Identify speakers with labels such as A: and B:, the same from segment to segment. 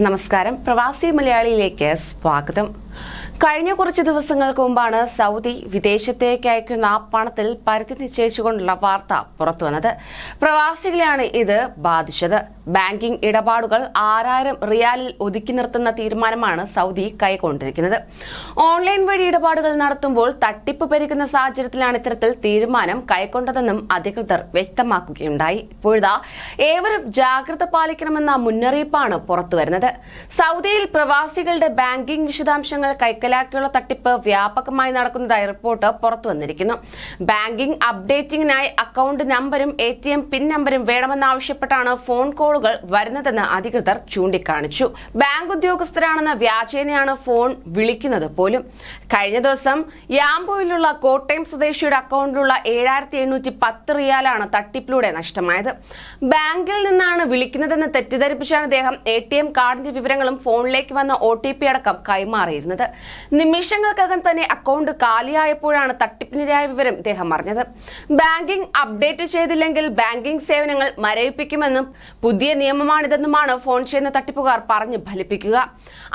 A: നമസ്കാരം. പ്രവാസി മലയാളിയിലേക്ക് സ്വാഗതം. കഴിഞ്ഞ കുറച്ച് ദിവസങ്ങൾക്ക് മുമ്പാണ് സൗദി വിദേശത്തേക്ക് അയക്കുന്ന പണത്തിൽ പരിധി നിശ്ചയിച്ചുകൊണ്ടുള്ള വാർത്ത പുറത്തുവന്നത്. പ്രവാസികളെയാണ് ഇത് ബാധിച്ചത്. ബാങ്കിംഗ് ഇടപാടുകൾ ആറായിരം റിയാലിൽ ഒതുക്കി നിർത്തുന്ന തീരുമാനമാണ് സൗദി കൈക്കൊണ്ടിരിക്കുന്നത്. ഓൺലൈൻ വഴി ഇടപാടുകൾ നടത്തുമ്പോൾ തട്ടിപ്പ് പെരുകുന്ന സാഹചര്യത്തിലാണ് ഇത്തരത്തിൽ തീരുമാനം കൈക്കൊണ്ടതെന്നും അധികൃതർ വ്യക്തമാക്കുകയുണ്ടായി. ഇപ്പോഴിതാ ഏവരും ജാഗ്രത പാലിക്കണമെന്ന മുന്നറിയിപ്പാണ് പുറത്തുവരുന്നത്. സൗദിയിൽ പ്രവാസികളുടെ ബാങ്കിംഗ് വിശദാംശങ്ങൾ കൈക്കലാക്കിയുള്ള തട്ടിപ്പ് വ്യാപകമായി നടക്കുന്നതായി റിപ്പോർട്ട് പുറത്തുവന്നിരിക്കുന്നു. ബാങ്കിംഗ് അപ്ഡേറ്റിംഗിനായി അക്കൌണ്ട് നമ്പരും എ ടി എം പിൻ നമ്പരും വേണമെന്നാവശ്യപ്പെട്ടാണ് ഫോൺ കോളുകൾ വരുന്നതെന്ന് അധികൃതർ ചൂണ്ടിക്കാണിച്ചു. ബാങ്ക് ഉദ്യോഗസ്ഥരാണെന്ന വ്യാജേനയാണ് ഫോൺ വിളിക്കുന്നത് പോലും. കഴിഞ്ഞ ദിവസം യാംബോയിലുള്ള കോട്ടയം സ്വദേശിയുടെ അക്കൗണ്ടിലുള്ള ഏഴായിരത്തി എണ്ണൂറ്റി പത്ത് റിയാലാണ് തട്ടിപ്പിലൂടെ നഷ്ടമായത്. ബാങ്കിൽ നിന്നാണ് വിളിക്കുന്നതെന്ന് തെറ്റിദ്ധരിപ്പിച്ചാണ് അദ്ദേഹം എ ടി എം കാർഡിന്റെ വിവരങ്ങളും ഫോണിലേക്ക് വന്ന ഒ ടി പി അടക്കം കൈമാറിയിരുന്നത്. നിമിഷങ്ങൾക്കകം തന്നെ അക്കൗണ്ട് കാലിയായപ്പോഴാണ് തട്ടിപ്പിനിരയായ വിവരം ഇദ്ദേഹം അറിഞ്ഞത്. ബാങ്കിംഗ് അപ്ഡേറ്റ് ചെയ്തില്ലെങ്കിൽ ബാങ്കിംഗ് സേവനങ്ങൾ മരവിപ്പിക്കുമെന്നും പുതിയ നിയമമാണിതെന്നുമാണ് ഫോൺ ചെയ്യുന്ന തട്ടിപ്പുകാർ പറഞ്ഞു ഫലിപ്പിക്കുക.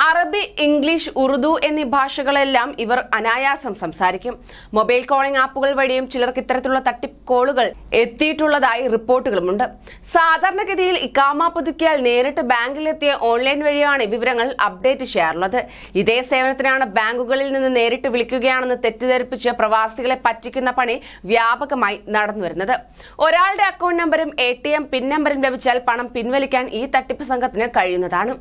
A: അറബി ഇംഗ്ലീഷ് ഉറുദു എന്നീ ഭാഷകളെല്ലാം ഇവർ അനായാസം സംസാരിക്കും. മൊബൈൽ കോളിംഗ് ആപ്പുകൾ വഴിയും ചിലർക്ക് ഇത്തരത്തിലുള്ള തട്ടിപ്പ് കോളുകൾ എത്തിയിട്ടുള്ളതായി റിപ്പോർട്ടുകളുമുണ്ട്. സാധാരണഗതിയിൽ ഇക്കാമ പുതുക്കിയാൽ നേരിട്ട് ബാങ്കിലെത്തിയ ഓൺലൈൻ വഴിയാണ് വിവരങ്ങൾ അപ്ഡേറ്റ് ചെയ്യാറുള്ളത്. ഇതേ സേവനത്തിനാണ് ബാങ്കുകളിൽ നിന്ന് നേരിട്ട് വിളിക്കുകയാണെന്ന് തെറ്റിദ്ധരിപ്പിച്ച് പ്രവാസികളെ പറ്റിക്കുന്ന പണി വ്യാപകമായി നടന്നുവരുന്നത്. ഒരാളുടെ അക്കൗണ്ട് നമ്പറും എ ടി എം പിൻ നമ്പറും ലഭിച്ചാൽ പണം പിൻവലിക്കാൻ ഈ തട്ടിപ്പ് സംഘത്തിന് കഴിയുന്നതാണ്.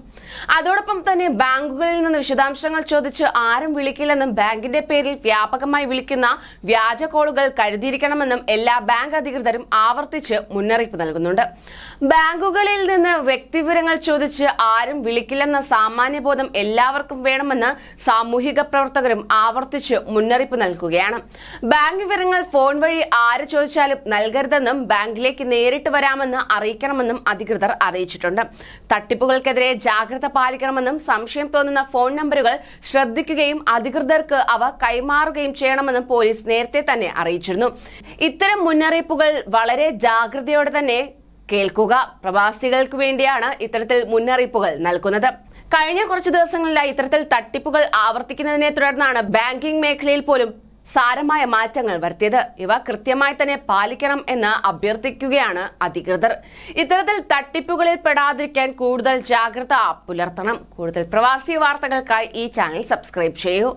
A: അതോടൊപ്പം തന്നെ ബാങ്കുകളിൽ നിന്ന് വിശദാംശങ്ങൾ ചോദിച്ച് ആരും വിളിക്കില്ലെന്നും ബാങ്കിന്റെ പേരിൽ വ്യാപകമായി വിളിക്കുന്ന വ്യാജ കോളുകൾ കരുതിയിരിക്കണമെന്നും എല്ലാ ബാങ്ക് അധികൃതരും ആവർത്തിച്ച് മുന്നറിയിപ്പ് നൽകുന്നുണ്ട്. ബാങ്കുകളിൽ നിന്ന് വ്യക്തിവിവരങ്ങൾ ചോദിച്ച് ആരും വിളിക്കില്ലെന്ന സാമാന്യബോധം എല്ലാവർക്കും വേണമെന്ന് സാമൂഹിക പ്രവർത്തകരും ആവർത്തിച്ച് മുന്നറിയിപ്പ് നൽകുകയാണ്. ബാങ്ക് വിവരങ്ങൾ ഫോൺ വഴി ആര് ചോദിച്ചാലും നൽകരുതെന്നും ബാങ്കിലേക്ക് നേരിട്ട് വരാമെന്ന് അറിയിക്കണമെന്നും അറിയിച്ചിട്ടുണ്ട്. തട്ടിപ്പുകൾക്കെതിരെ ജാഗ്രത പാലിക്കണമെന്നും സംശയം തോന്നുന്ന ഫോൺ നമ്പറുകൾ ശ്രദ്ധിക്കുകയും അധികൃതർക്ക് അവ കൈമാറുകയും ചെയ്യണമെന്നും പോലീസ് നേരത്തെ തന്നെ അറിയിച്ചിരുന്നു. ഇത്തരം മുന്നറിയിപ്പുകൾ വളരെ ജാഗ്രതയോടെ തന്നെ കേൾക്കുക പ്രവാസികൾക്ക് വേണ്ടിയാണ് ഇത്തരത്തിൽ മുന്നറിയിപ്പുകൾ നൽകുന്നത്. കഴിഞ്ഞ കുറച്ച് ദിവസങ്ങളിലായി ഇത്തരത്തിൽ തട്ടിപ്പുകൾ ആവർത്തിക്കുന്നതിനെ തുടർന്നാണ് ബാങ്കിംഗ് മേഖലയിൽ പോലും സാരമായ മാറ്റങ്ങൾ വരുത്തിയത്. ഇവ കൃത്യമായി തന്നെ പാലിക്കണം എന്ന് അഭ്യർത്ഥിക്കുകയാണ് അധികൃതർ. ഇത്തരത്തിൽ തട്ടിപ്പുകളിൽ പെടാതിരിക്കാൻ കൂടുതൽ ജാഗ്രത പുലർത്തണം. കൂടുതൽ പ്രവാസി വാർത്തകൾക്കായി ഈ ചാനൽ സബ്സ്ക്രൈബ് ചെയ്യൂ.